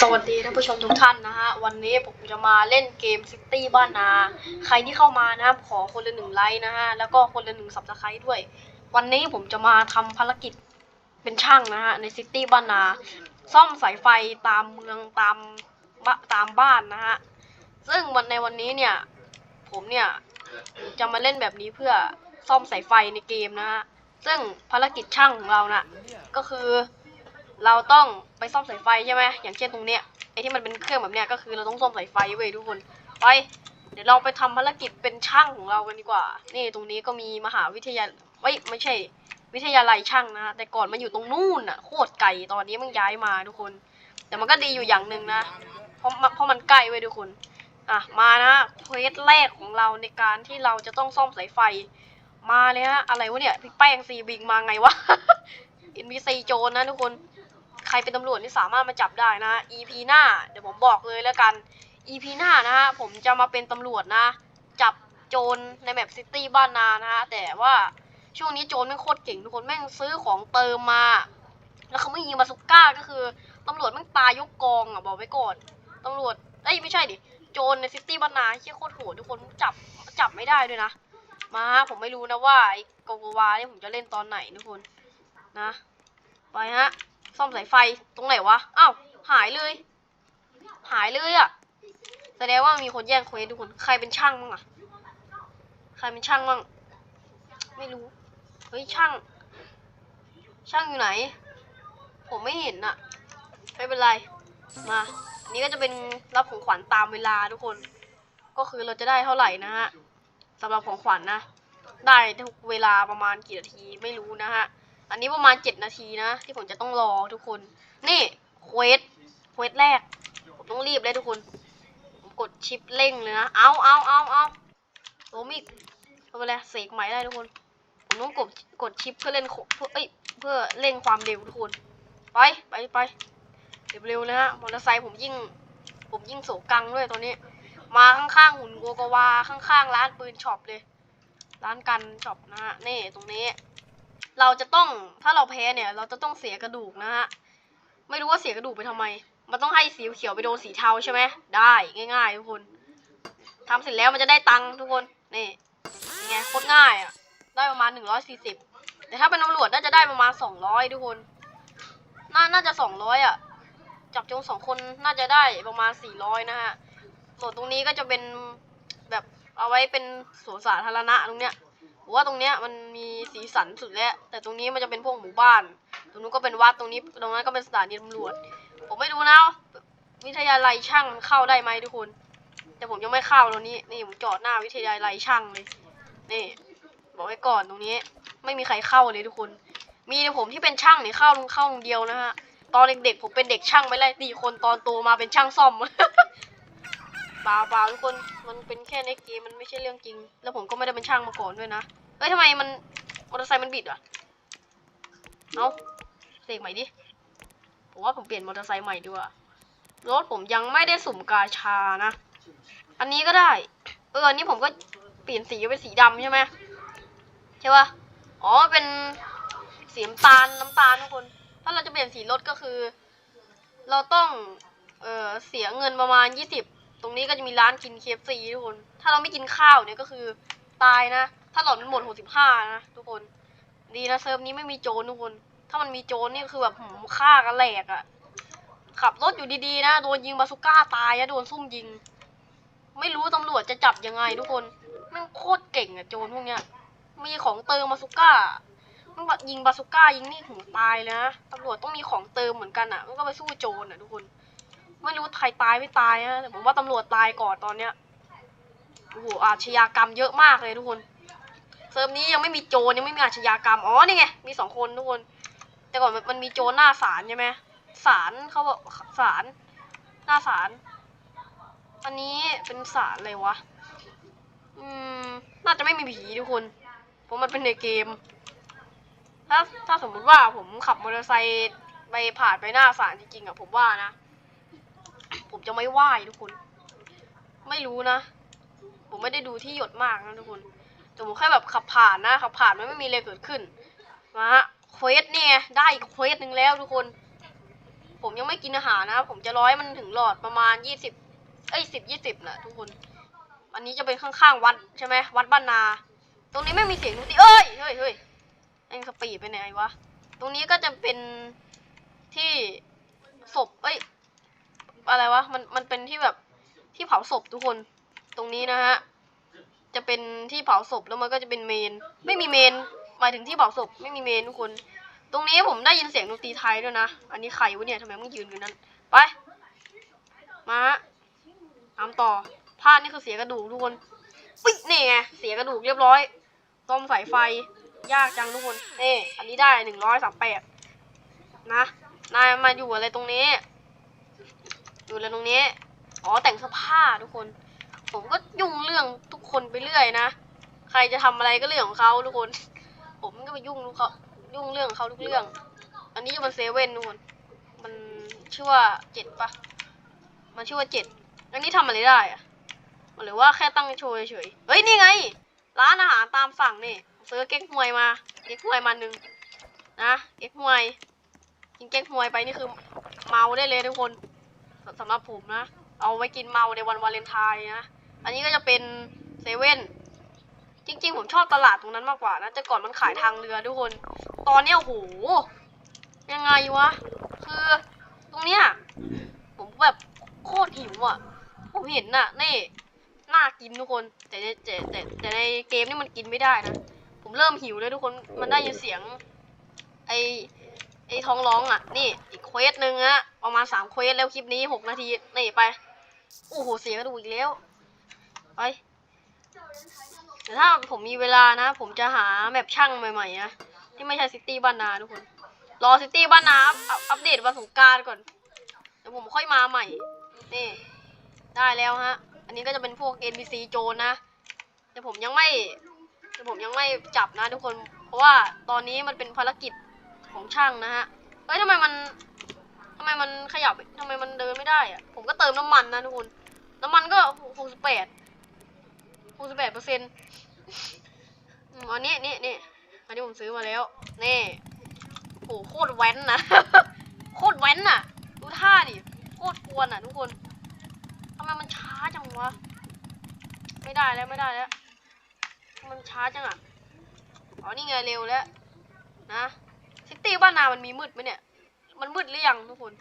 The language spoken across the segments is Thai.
สวัสดีท่านผู้ชมทุกท่านนะฮะ วันนี้ผมจะมาเล่นเกมซิตี้บ้านนา ใครที่เข้ามานะครับขอคนละหนึ่งไลค์นะฮะ แล้วก็คนละหนึ่งสับสไครด้วย วันนี้ผมจะมาทำภารกิจเป็นช่างนะฮะ ในซิตี้บ้านนา ซ่อมสายไฟตามเมืองตามบตามบ้านนะฮะ ซึ่งวันในวันนี้เนี่ย ผมเนี่ยจะมาเล่นแบบนี้เพื่อซ่อมสายไฟในเกมนะฮะ ซึ่งภารกิจช่างของเรานะ่ะก็คือ เราต้องไปซ่อมสายไฟใช่ไหมอย่างเช่นตรงเนี้ยไอ้ที่มันเป็นเครื่องแบบเนี้ยก็คือเราต้องซ่อมสายไฟเว้ยทุกคนไปเดี๋ยวเราไปทำภารกิจเป็นช่างของเรากันดีกว่า นี่ตรงนี้ก็มีมหาวิทยาเอ้ยไม่ใช่ วิทยาลัยช่างนะแต่ก่อนมันอยู่ตรงนู่นน่ะโคตรไกลตอนนี้มันย้ายมาทุกคน แต่มันก็ดีอยู่อย่างหนึ่งนะเพราะเพราะมันใกล้เว้ยทุกคนอะมานะเควสแรกของเราในการที่เราจะต้องซ่อมสายไฟ มาเลยฮะอะไรวะเนี่ยพี่แป้งซีบิงมาไงวะอินวีซีโจรนะทุกคน รเป็นตำรวจนี่สามารถมาจับได้นะ EP หน้า เดี๋ยวผมบอกเลยแล้วกัน EP หน้านะฮะผมจะมาเป็นตำรวจนะ จับโจรในแมปซิตี้บ้านนานะฮะแต่ว่าช่วงนี้โจรแม่งโคตรเก่งทุกคนแม่งซื้อของเติมมา แล้วเขาไม่ยิงบาสุก้าก็คือตำรวจแม่งตายยกกองอะบอกไว้ก่อนตำรวจเอ้ยไม่ใช่ดิโจรในซิตี้บ้านนาเชี่ยโคตรโหดทุกคนจับจับไม่ได้ด้วยนะ มาฮะผมไม่รู้นะว่าไอ้โกโกวาเนี่ยผมจะเล่นตอนไหนทุกคนนะ ไปฮะ ซ่อมสายไฟตรงไหนวะอ้าวหายเลย หายเลยอะ่ะแสดงว่ามีคนแย่งเควสทุกคนใครเป็นช่างบ้างอะใครเป็นช่างบ้างไม่รู้เฮ้ยช่าง ช่างอยู่ไหน ผมไม่เห็นอะไม่เป็นไรมาอันนี้ก็จะเป็นรับของขวัญตามเวลาทุกคน ก็คือเราจะได้เท่าไหร่นะฮะสำหรับของขวัญนะได้ทุกเวลาประมาณกี่นาทีไม่รู้นะฮะ อันนี้ประมาณเจ็ดนาทีนะ ที่ผมจะต้องรอทุกคน นี่เควสเควสแรก ผมต้องรีบเลยทุกคน ผมกดชิปเร่งเลยนะ เอาเอาเอาเอาโอมิกเอาไปเลยเสกใหม่ได้ทุกคน ผมต้องกดกดชิปเพื่อเล่นเพื่อเอ้ยเพื่อเร่งความเร็วทุกคน ไปไปไปเร็วๆนะฮะมอเตอร์ไซค์ผมยิ่ง ผมยิ่งโศกังด้วยตัวนี้ มาข้างๆหุ่นโกโกวาข้างๆร้านปืนช็อปเลย ร้านกันช็อปนะฮะนี่ตรงนี้ เราจะต้องถ้าเราแพ้เนี่ย เราจะต้องเสียกระดูกนะฮะไม่รู้ว่าเสียกระดูกไปทำไม มันต้องให้สีเขียวไปโดนสีเทาใช่ไหมได้ง่าย ๆ ทุกคนทำเสร็จแล้วมันจะได้ตังค์ทุกคนนี่ไงโคตรง่ายอะ ได้ประมาณหนึ่งร้อยสี่สิบแต่ถ้าเป็นตำรวจน่าจะได้ประมาณสองร้อยทุกคน น่าน่าจะสองร้อยอะจับจรสองคนน่าจะได้ประมาณสี่ร้อยนะฮะส่วนตรงนี้ก็จะเป็นแบบเอาไว้เป็นสวนสาธารณะตรงเนี้ยผมว่าตรงเนี้ยมันมี สีสันสุดแล้ว แต่ตรงนี้มันจะเป็นพวกหมู่บ้าน ตรงนู้นก็เป็นวัด ตรงนี้ ตรงนั้นก็เป็นสถานีตำรวจ ผมไม่รู้นะ วิทยาลัยช่างมันเข้าได้ไหมทุกคน แต่ผมยังไม่เข้าตรงนี้ นี่ผมจอดหน้าวิทยาลัยช่างเลย นี่ บอกไว้ก่อนตรงนี้ ไม่มีใครเข้าเลยทุกคน มีแต่ผมที่เป็นช่างเนี่ยเข้าเข้าคนเดียวนะฮะ ตอนเด็กๆผมเป็นเด็กช่างไปเลยตีคนตอนโตมาเป็นช่างซ่อมเปล่าเปล่าทุกคน มันเป็นแค่ในเกม มันไม่ใช่เรื่องจริง แล้วผมก็ไม่ได้เป็นช่างมาก่อนด้วยนะ เฮ้ยทำไมมัน อเตอร์ไซค์มันบิดวะเอาเสกใหม่ดิ ผมว่าผมเปลี่ยนมอเตอร์ไซค์ใหม่ดีกว่ารถผมยังไม่ได้สุ่มกาชานะ อันนี้ก็ได้ เออ อันนี้ผมก็เปลี่ยนสีเป็นสีดำใช่ไหมใช่ปะอ๋อ เป็นสีน้ำตาลน้ำตาลทุกคน ถ้าเราจะเปลี่ยนสีรถก็คือ เราต้อง เออเสียเงินประมาณยี่สิบ ตรงนี้ก็จะมีร้านกินเคฟซีทุกคน ถ้าเราไม่กินข้าวเนี่ยก็คือตายนะ ถ้าหลอดมันหมดหกสิบห้านะทุกคน ดีนะเซิร์ฟนี้ไม่มีโจรทุกคน ถ้ามันมีโจรนี่คือแบบหืมฆ่ากันแหลกอะ่ะขับรถอยู่ดีๆนะโดนยิงบาสุก้าตายอะโดนซุ่มยิง ไม่รู้ตำรวจจะจับยังไงทุกคนแมันโคตรเก่งอะโจรพวกเนี้ย มีของเติมบาสุก้ามันแบบยิงบาสุก้ายิงนี่หูตายเลยนะตำรวจต้องมีของเติมเหมือนกันอะมันก็ไปสู้โจรอะทุกคน ไม่รู้ใครตายไม่ตายนะแต่ผมว่าตำรวจตายก่อนตอนเนี้ยโอ้โหอาชญากรรมเยอะมากเลยทุกคน เซิร์ฟนี้ยังไม่มีโจรยังไม่มีอาชญากรรม อ๋อ นี่ไง มีสองคนทุกคน แต่ก่อนมันมีโจรหน้าศาลใช่ไหมศาลเขาบอกศาลหน้าศาล อันนี้เป็นศาลอะไรวะ อืม น่าจะไม่มีผีทุกคน เพราะมันเป็นในเกม ถ้าถ้าสมมุติว่าผมขับมอเตอร์ไซค์ไปผ่านไปหน้าศาลจริงๆอะผมว่านะ ผมจะไม่ไหว้ทุกคน ไม่รู้นะ ผมไม่ได้ดูที่หยดมากนะทุกคน แต่ผมแค่แบบขับผ่านนะขับผ่านมันไม่มีอะไรเกิดขึ้นมาฮะเควสเนี่ยได้อีกเควสหนึ่งแล้วทุกคน ผมยังไม่กินอาหารนะ ผมจะร้อยมันถึงหลอดประมาณยี่สิบเอ้ยสิบยี่สิบนะทุกคน อันนี้จะเป็นข้างๆวัดใช่ไหมวัดบ้านนา ตรงนี้ไม่มีเสียงดนตรีเอ้ยเฮ้ยเฮ้ยเอ็งสปีดไปไหนวะตรงนี้ก็จะเป็นที่ศพเอ้ยอะไรวะมันมันเป็นที่แบบที่เผาศพทุกคน ตรงนี้นะฮะ จะเป็นที่เผาศพแล้วมันก็จะเป็นเมน ไม่มีเมนหมายถึงที่เผาศพไม่มีเมนทุกคน ตรงนี้ผมได้ยินเสียงดนตรีไทยด้วยนะ อันนี้ใครวะเนี่ยทำไมมึงยืนอยู่นั้น ไป มาฮะตามต่อผ้านี่คือเสียกระดูกทุกคนอุ๊ยนี่ไงเสียกระดูกเรียบร้อย ต้มสายไฟ ยากจังทุกคนนี่อันนี้ได้หนึ่งร้อยสามแปดนะ นายมาอยู่อะไรตรงนี้ อยู่อะไรตรงนี้ อ๋อแต่งเสื้อผ้าทุกคน ผมก็ยุ่งเรื่องทุกคนไปเรื่อยนะ ใครจะทำอะไรก็เรื่องของเขาทุกคน ผมก็ไปยุ่งลูกเขายุ่งเรื่องเขาทุกเรื่อง อันนี้อยู่บนเซเว่นทุกคน มันชื่อว่าเจ็ดปะมันชื่อว่าเจ็ดอันนี้ทำอะไรได้อะหรือว่าแค่ตั้งโชว์เฉยเฮ้ยนี่ไง ร้านอาหารตามสั่งนี่ซื้อเก๊กฮวยมาเก๊กฮวยมาหนึ่งนะเก๊กฮวยกินเก๊กฮวยไปนี่คือเมาได้เลยทุกคนสสำหรับผมนะ เอาไว้กินเมาในวันวาเลนไทน์นะ อันนี้ก็จะเป็นเซเว่นจริง ๆ ผมชอบตลาดตรงนั้นมากกว่านะแต่ก่อนมันขายทางเรือทุกคน ตอนเนี้ยโอ้โหยังไงวะ คือตรงเนี้ยผมแบบโคตรหิวอะ ผมเห็นน่ะนี่น่ากินทุกคน แต่แต่แต่แต่ในเกมนี่มันกินไม่ได้นะ ผมเริ่มหิวเลยทุกคนมันได้ยินเสียง ไอไอท้องร้องอะ นี่อีกเควสหนึ่งอะประมาณสามเควสแล้วคลิปนี้หกนาทีนี่ไปโอ้โหเสียงกระดูกอีกแล้ว ไปแต่ถ้าผมมีเวลานะ ผมจะหาแมปช่างใหม่ๆนะที่ไม่ใช่ซิตี้บ้านนาทุกคน รอซิตี้บ้านนาอัปเดตวันสงกรารก่อนเดี๋ยวผมค่อยมาใหม่ นี่ ได้แล้วฮะ อันนี้ก็จะเป็นพวก NPC โจรนะ แต่ผมยังไม่แต่ผมยังไม่จับนะทุกคน เพราะว่าตอนนี้มันเป็นภารกิจของช่างนะฮะเฮ้ยทำไมมันทำไมมันขยับทำไมมันเดินไม่ได้อะผมก็เติมน้ำมันนะทุกคน น้ำมันก็หกสิบแปด หกสิบแปดเปอร์เซ็นต์อันนี้นี่นี่อันนี้ผมซื้อมาแล้ว นี่โหโคตรแว้นนะ โคตรแว้นน่ะ ดูท่าดิโคตรกวนอะ ทุกคนทำไมมันช้าจังวะ ไม่ได้แล้วไม่ได้แล้ว มันช้าจังอะ อ๋อนี่ไงเร็วแล้ว นะซิตี้บ้านนามันมีมืดไหมเนี่ย มันมืดหรือยังทุกคน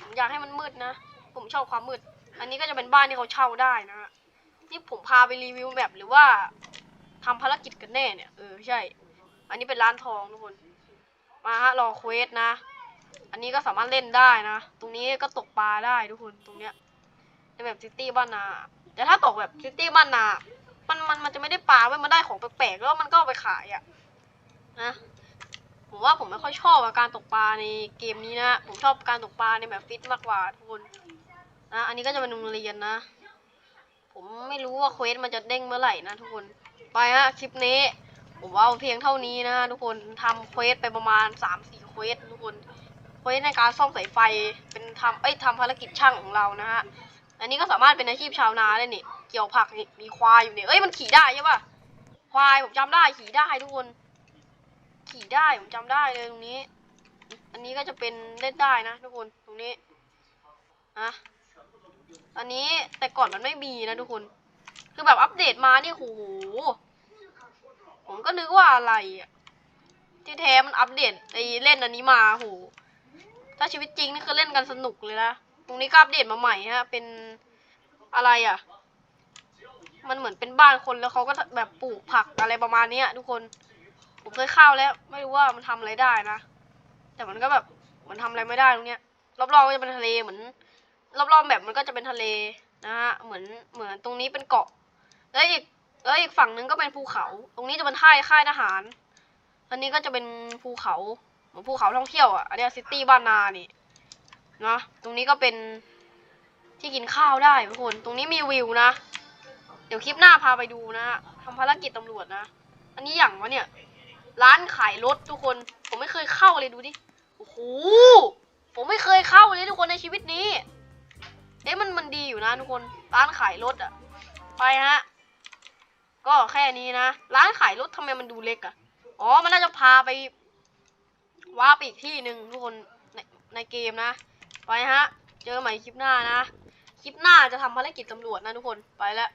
ผมอยากให้มันมืดนะ ผมชอบความมืด อันนี้ก็จะเป็นบ้านที่เขาเช่าได้นะฮะ นี่ผมพาไปรีวิวแบบหรือว่าทำภารกิจกันแน่เนี่ยเออใช่ อันนี้เป็นร้านทองทุกคน มาฮะรอเควสนะ อันนี้ก็สามารถเล่นได้นะ ตรงนี้ก็ตกปลาได้ทุกคนตรงเนี้ยในแบบซิตี้บ้านนาแต่ถ้าตกแบบซิตี้บ้านนา มันมันมันจะไม่ได้ปลาเว้ยมันได้ของแปลกๆแล้วมันก็ไปขายอะนะผมว่าผมไม่ค่อยชอบกับการตกปลาในเกมนี้นะ ผมชอบการตกปลาในแบบฟิตมากกว่าทุกคนนะ อันนี้ก็จะเป็นโรงเรียนนะ ผมไม่รู้ว่าเควสมันจะเด้งเมื่อไหร่นะทุกคน ไปฮะคลิปนี้ ผมว่าเอาเพียงเท่านี้นะทุกคนทำเควสไปประมาณสามสี่เควสทุกคนเควสในการซ่อมสายไฟเป็นทำเอ้ยทำภารกิจช่างของเรานะฮะอันนี้ก็สามารถเป็นอาชีพชาวนาได้นี่เกี่ยวผักนี่มีควายอยู่เนี่ยเอ้ยมันขี่ได้ใช่ปะควายผมจำได้ขี่ได้ทุกคน ขี่ได้ผมจำได้เลยตรงนี้ อันนี้ก็จะเป็นเล่นได้นะทุกคนตรงนี้นะ อันนี้แต่ก่อนมันไม่มีนะทุกคน คือแบบอัปเดตมานี่โหผมก็นึกว่าอะไรอะที่แท้มันอัปเดตไอเล่นอันนี้มาโหถ้าชีวิตจริงนี่คือเล่นกันสนุกเลยนะตรงนี้ก็อัปเดตมาใหม่ฮะ เป็นอะไรอะ มันเหมือนเป็นบ้านคนแล้วเขาก็แบบปลูกผักอะไรประมาณเนี้ยทุกคนผมเคยเข้าแล้ว ไม่รู้ว่ามันทำอะไรได้นะแต่มันก็แบบมันทำอะไรไม่ได้ตรงเนี้ยรอบๆก็จะเป็นทะเลเหมือน รอบๆแบบมันก็จะเป็นทะเลนะฮะเหมือนเหมือนตรงนี้เป็นเกาะ แล้วอีกแล้วอีกฝั่งนึงก็เป็นภูเขา ตรงนี้จะเป็นค่ายค่ายทหาร อันนี้ก็จะเป็นภูเขาเหมือนภูเขาท่องเที่ยวอะอันนี้ซิตี้บ้านนานี่นะตรงนี้ก็เป็นที่กินข้าวได้ทุกคน ตรงนี้มีวิวนะ เดี๋ยวคลิปหน้าพาไปดูนะฮะทำภารกิจตำรวจนะ อันนี้อย่างวะเนี่ย ร้านขายรถทุกคน ผมไม่เคยเข้าเลยดูดิ โอ้โห ผมไม่เคยเข้าเลยทุกคนในชีวิตนี้ ดีอยู่นะทุกคนร้านขายรถอะไปฮะก็แค่นี้นะร้านขายรถทำไมมันดูเล็กอะอ๋อมันน่าจะพาไปว้าไปอีกที่หนึ่งทุกคนในในเกมนะ ไปฮะ เจอกันใหม่คลิปหน้านะ คลิปหน้าจะทำภารกิจตำรวจนะทุกคนไปแล้ว